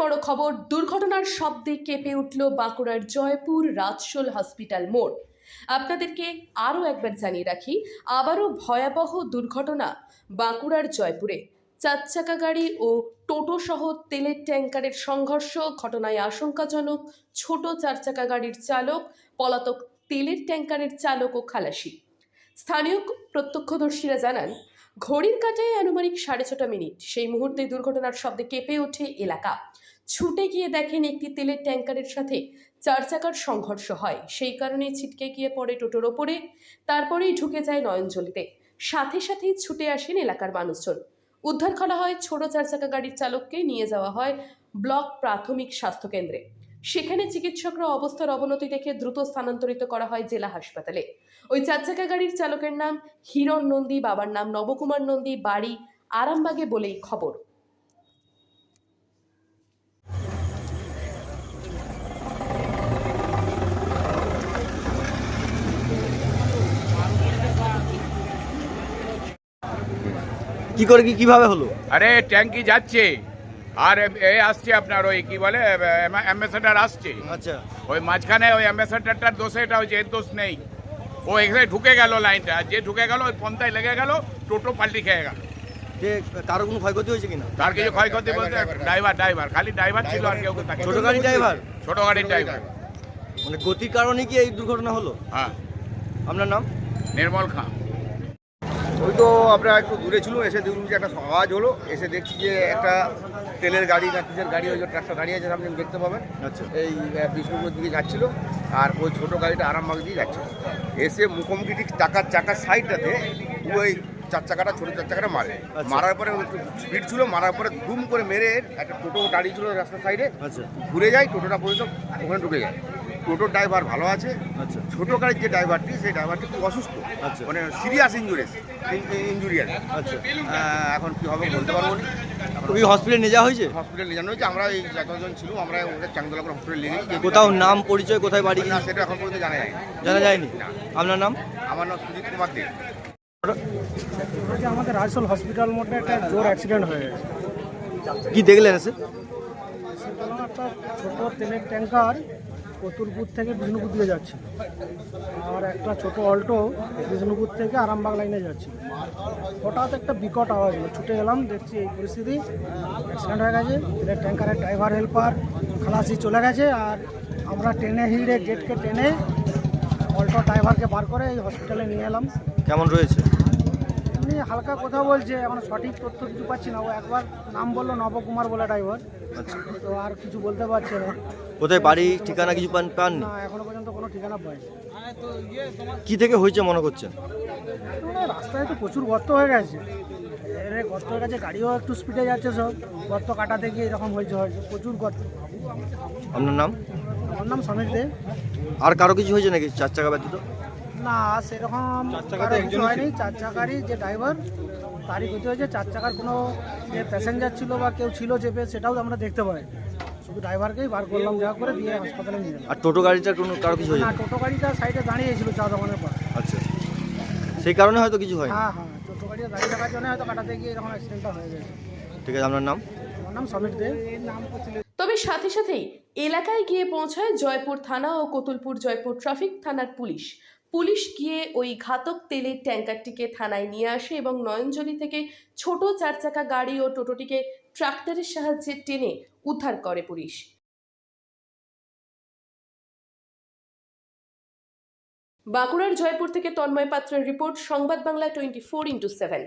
বড় খবর, দুর্ঘটনার শব্দে কেঁপে উঠল বাঁকুড়ার জয়পুর রাজশোল হসপিটাল মোড়। আপনাদেরকে আরও একবার জানিয়ে রাখি, আবারও ভয়াবহ দুর্ঘটনা বাঁকুড়ার জয়পুরে। চার চাকা গাড়ি ও টোটো সহ তেলের ট্যাঙ্কারের সংঘর্ষ, ঘটনায় আশঙ্কাজনক ছোট চার চাকা গাড়ির চালক, পলাতক তেলের ট্যাঙ্কারের চালক ও খালাসি। স্থানীয় প্রত্যক্ষদর্শীরা জানান ঘড়ির কাটায় আনুমানিক সাড়ে ছটা মিনিট। সেই মুহূর্তে দুর্ঘটনার শব্দে কেঁপে ওঠে এলাকা। ছুটে গিয়ে দেখেন একটি তেলের ট্যাঙ্কারের সাথে চার চাকার সংঘর্ষ হয়। সেই কারণে ছিটকে গিয়ে পড়ে টোটোর ওপরে, তারপরেই ঢুকে যায় নয়নজলিতে। সাথে সাথেই ছুটে আসেন এলাকার মানুষজন। উদ্ধার করা হয় ছোট চার চাকা গাড়ির চালককে নিয়ে যাওয়া হয় ব্লক প্রাথমিক স্বাস্থ্যকেন্দ্রে সেখানে চিকিৎসকরা অবস্থার অবনতি দেখে দ্রুত স্থানান্তরিত করা হয় জেলা হাসপাতালে। ওই চার চাকা গাড়ির চালকের নাম হিরণ নন্দী বাবার নাম নবকুমার নন্দী বাড়ি আরামবাগে বলেই খবর। কি করে কি কীভাবে হলো? আরে ট্যাঙ্কি যাচ্ছে। আর এ- আসছে আপনার ওই কি বলে অ্যাম্বাসেডার আসছে। আচ্ছা। ওই মাঝখানে ওই অ্যাম্বাসেডারটার দোষে এটা হয়েছে এর দোষ নেই। ও এখানে ঢুকে গেল লাইনটা আর যে ঢুকে গেল ওই পন্থায় লেগে গেল টোটো পাল্টি খেয়ে গেল। যে কারও কোনো ক্ষয়ক্ষতি হয়েছে কিনা? তার কিছু ক্ষয়ক্ষতি বলতে ড্রাইভার ড্রাইভার খালি ড্রাইভার ছিল আর কেউ থাকে ছোট গাড়ি ড্রাইভার? ছোট গাড়ির ড্রাইভার। মানে গতির কারণে কি এই দুর্ঘটনা হলো? হ্যাঁ। আপনার নাম? নির্মল খাঁ। ওই তো আমরা একটু দূরে ছিল এসে দেখুন যে একটা আওয়াজ হলো এসে দেখছি যে একটা তেলের গাড়ি না কিসের গাড়ি ওই যে ট্রাক্টর গাড়ি আছে আপনি দেখতে পাবেন। আচ্ছা। এই আহ, বিষ্ণুপুর দিকে যাচ্ছিল আর ওই ছোটো গাড়িটা আরামবাগ দিয়ে যাচ্ছিল এসে মুখোমুখি ঠিক চাকার চাকার সাইডটাতে ওই চার চাকাটা ছোটো চার চাকাটা মারে। আচ্ছা। মারার পরে স্পিড ছিল মারার পরে দুম করে মেরে একটা টোটো দাঁড়িয়ে ছিল রাস্তার সাইডে আচ্ছা। ঘুরে যায় টোটোটা পর্যন্ত ওখানে ঢুকে যায়। টোটোর ড্রাইভার ভালো আছে। আচ্ছা। ছোট গাড়ির যে ড্রাইভারটি সেই ড্রাইভারটি খুব অসুস্থ। আচ্ছা। মানে সিরিয়াস ইঞ্জুরিস ইঞ্জুরি আছে আচ্ছা। এখন কি হবে বলতে পারব না। ওই হসপিটালে নিয়ে যাওয়া হয়েছে? হসপিটাল নিয়ে জানো হয়েছে। আমরা এই যতজন ছিল আমরা ওদের চাংদলা করে হসপিটাল নিয়ে গেছি। কোথাও নাম পরিচয় কোথায় বাড়ি না সেটা এখন পর্যন্ত জানা যায় জানা যায়নি? না। আপনার নাম? আমার নাম সুজিত কুমার দে। আমাদের রাজশাল হসপিটাল মোড়ে একটা জোর অ্যাক্সিডেন্ট হয়ে গেছে। কি দেখলেন এসে? একটা ছোট তেলের ট্যাঙ্কার কতুলপুর থেকে বিষ্ণুপুর দিকে যাচ্ছে আর একটা ছোট অল্টো বিষ্ণুপুর থেকে আরামবাগ লাইনে যাচ্ছে হঠাৎ একটা বিকট আওয়াজ হলো। ছুটে গেলাম দেখছি এই পরিস্থিতি। অ্যাক্সিডেন্ট হয়ে গেছে। তেলের ট্যাঙ্কারের ড্রাইভার হেল্পার খালাসি চলে গেছে। আর আমরা টেনে হিঁড়ে গেটকে টেনে অল্টো ড্রাইভারকে বার করে এই হসপিটালে নিয়ে এলাম। কেমন রয়েছে? এমনি হালকা কথা বলছে এখন সঠিক তথ্য কিছু পাচ্ছি না। ও একবার নাম বলল নবকুমার বলে ড্রাইভার আচ্ছা। তো আর কিছু বলতে পারছে না। কোথায় বাড়ি ঠিকানা কিছু পান পাননি? না এখনও পর্যন্ত কোনো ঠিকানা পাইনি। কি থেকে হয়েছে মনে করছেন রাস্তায় তো প্রচুর গর্ত হয়ে গেছে। এর গর্ত হয়ে গেছে গাড়িও একটু স্পিডে যাচ্ছে সব। গর্ত কাটাতে গিয়ে এরকম হয়েছে হয়েছে। প্রচুর গর্ত। আপনার নাম? আমার নাম সমীর দে। আর কারও কিছু হয়েছে নাকি চার চাকা ব্যতীত? না সেরকম কারও কিছু হয়নি। চার চাকারই যে ড্রাইভার তারই ক্ষতি হয়েছে। চার চাকার কোনো যে প্যাসেঞ্জার ছিল বা কেউ ছিল চেপে সেটাও আমরা দেখতে পাই শুধু ড্রাইভারকেই বার করলাম যা করে দিয়ে হাসপাতালে নিয়ে আর টোটো গাড়িটার কোনো কারও কিছু হয়েছে না টোটো গাড়িটা সাইডে দাঁড়িয়েছিল চা দোকানের পাশে। আচ্ছা। সেই কারণে হয়তো কিছু হয়নি? হ্যাঁ হ্যাঁ টোটো গাড়িটা দাঁড়িয়ে থাকার জন্য হয়তো কাটাতে গিয়ে এরকম অ্যাক্সিডেন্টটা হয়ে গেছে। ঠিক আছে আপনার নাম? আমার নাম সমীর দে। নাম তবে সাথে সাথেই এলাকায় গিয়ে পৌঁছায় জয়পুর থানা ও কতুলপুর জয়পুর ট্রাফিক থানার পুলিশ। পুলিশ গিয়ে ওই ঘাতক তেলের ট্যাঙ্কারটিকে থানায় নিয়ে আসে এবং নয়নজলি থেকে ছোট চার চাকা গাড়ি ও টোটোটিকে ট্রাক্টরের সাহায্যে টেনে উদ্ধার করে পুলিশ। বাঁকুড়ার জয়পুর থেকে তন্ময় পাত্রের report, Sangbad Bangla twenty four into seven.